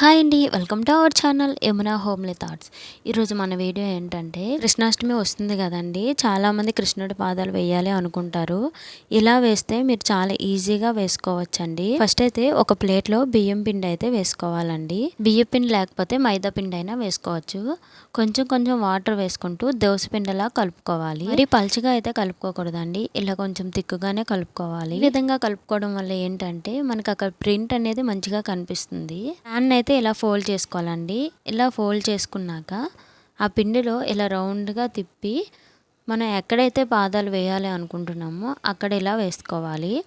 Hi అండి welcome to our channel Yamuna homely thoughts. ఈరోజు మన వీడియో ఏంటంటే కృష్ణాష్టమి వస్తుంది కదండి చాలామంది కృష్ణుడి పాదాలు వేయాలి అనుకుంటారు. ఇలా వేస్తే మీరు చాలా ఈజీగా వేసుకోవచ్చండి. ఫస్ట్ అయితే ఒక ప్లేట్లో బియ్యం పిండి అయితే వేసుకోవాలండి. బియ్యం పిండి లేకపోతే మైదా పిండి అయినా వేసుకోవచ్చు. కొంచెం కొంచెం వాటర్ వేసుకుంటూ దోశ పిండిలా కలుపుకోవాలి. మరి పలుచగా అయితే కలుపుకోకూడదండి ఇలా కొంచెం తిక్కుగానే కలుపుకోవాలి. ఈ విధంగా కలుపుకోవడం వల్ల ఏంటంటే మనకు అక్కడ ప్రింట్ అనేది మంచిగా కనిపిస్తుంది. ప్యాన్ అయితే ఇలా ఫోల్డ్ చేసుకోవాలండి. ఇలా ఫోల్డ్ చేసుకున్నాక ఆ పిండిలో ఇలా రౌండ్గా తిప్పి మనం ఎక్కడైతే పాదాలు వేయాలి అనుకుంటున్నామో అక్కడ ఇలా వేసుకోవాలి.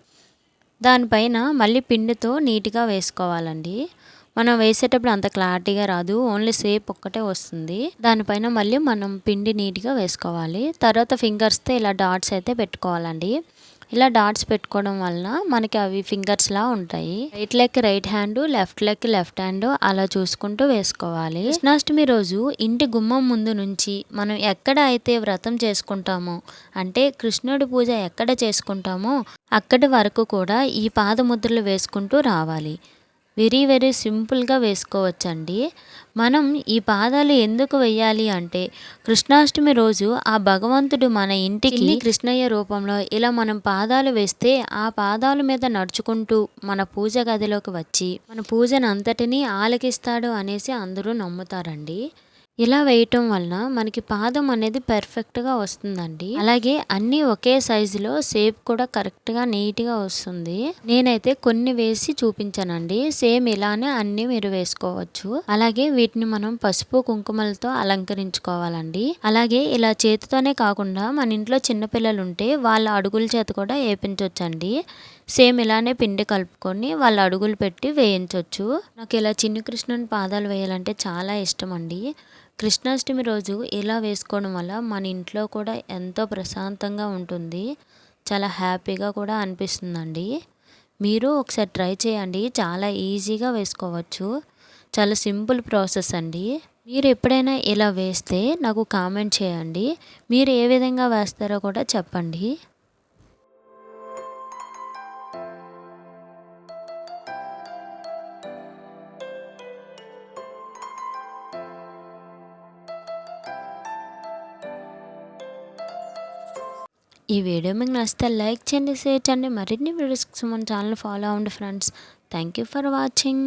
దానిపైన మళ్ళీ పిండితో నీట్గా వేసుకోవాలండి. మనం వేసేటప్పుడు అంత క్లారిటీగా రాదు. ఓన్లీ సేప్ ఒక్కటే వస్తుంది. దానిపైన మళ్ళీ మనం పిండి నీట్గా వేసుకోవాలి. తర్వాత ఫింగర్స్తో ఇలా డాట్స్ అయితే పెట్టుకోవాలండి. ఇలా డాట్స్ పెట్టుకోవడం వలన మనకి అవి ఫింగర్స్లా ఉంటాయి. Right leg right hand left leg left hand అలా చూసుకుంటూ వేసుకోవాలి. కృష్ణాష్టమి రోజు ఇంటి గుమ్మం ముందు నుంచి మనం ఎక్కడ అయితే వ్రతం చేసుకుంటామో అంటే కృష్ణుడి పూజ ఎక్కడ చేసుకుంటామో అక్కడి వరకు కూడా ఈ పాదముద్రలు వేసుకుంటూ రావాలి. వెరీ వెరీ సింపుల్గా వేసుకోవచ్చండి. మనం ఈ పాదాలు ఎందుకు వెయ్యాలి అంటే కృష్ణాష్టమి రోజు ఆ భగవంతుడు మన ఇంటికి కృష్ణయ్య రూపంలో ఇలా మనం పాదాలు వేస్తే ఆ పాదాల మీద నడుచుకుంటూ మన పూజ గదిలోకి వచ్చి మన పూజను అంతటినీ ఆలకిస్తాడు అనేసి అందరూ నమ్ముతారండి. ఇలా వేయటం వలన మనకి పాదం అనేది పర్ఫెక్ట్గా వస్తుందండి. అలాగే అన్నీ ఒకే సైజులో షేప్ కూడా కరెక్ట్గా నీట్గా వస్తుంది. నేనైతే కొన్ని వేసి చూపించానండి. సేమ్ ఇలానే అన్ని మీరు వేసుకోవచ్చు. అలాగే వీటిని మనం పసుపు కుంకుమలతో అలంకరించుకోవాలండి. అలాగే ఇలా చేతితోనే కాకుండా మన ఇంట్లో చిన్నపిల్లలు ఉంటే వాళ్ళ అడుగుల చేత కూడా వేపించవచ్చండి సేమ్ ఇలానే పిండి కలుపుకొని వాళ్ళ అడుగులు పెట్టి వేయించవచ్చు నాకు ఇలా చిన్ని కృష్ణుని పాదాలు వేయాలంటే చాలా ఇష్టం అండి కృష్ణాష్టమి రోజు ఇలా వేసుకోవడం వల్ల మన ఇంట్లో కూడా ఎంతో ప్రశాంతంగా ఉంటుంది. చాలా హ్యాపీగా కూడా అనిపిస్తుందండి. మీరు ఒకసారి ట్రై చేయండి. చాలా ఈజీగా వేసుకోవచ్చు. చాలా సింపుల్ ప్రాసెస్ అండి. మీరు ఎప్పుడైనా ఇలా వేస్తే నాకు కామెంట్ చేయండి. మీరు ఏ విధంగా వేస్తారో కూడా చెప్పండి. ఈ వీడియో మీకు నచ్చితే లైక్ చేయండి షేర్ చేయండి. మరిన్ని వీడియోస్ మన ఛానల్ ఫాలో అవ్వండి friends. Thank you for watching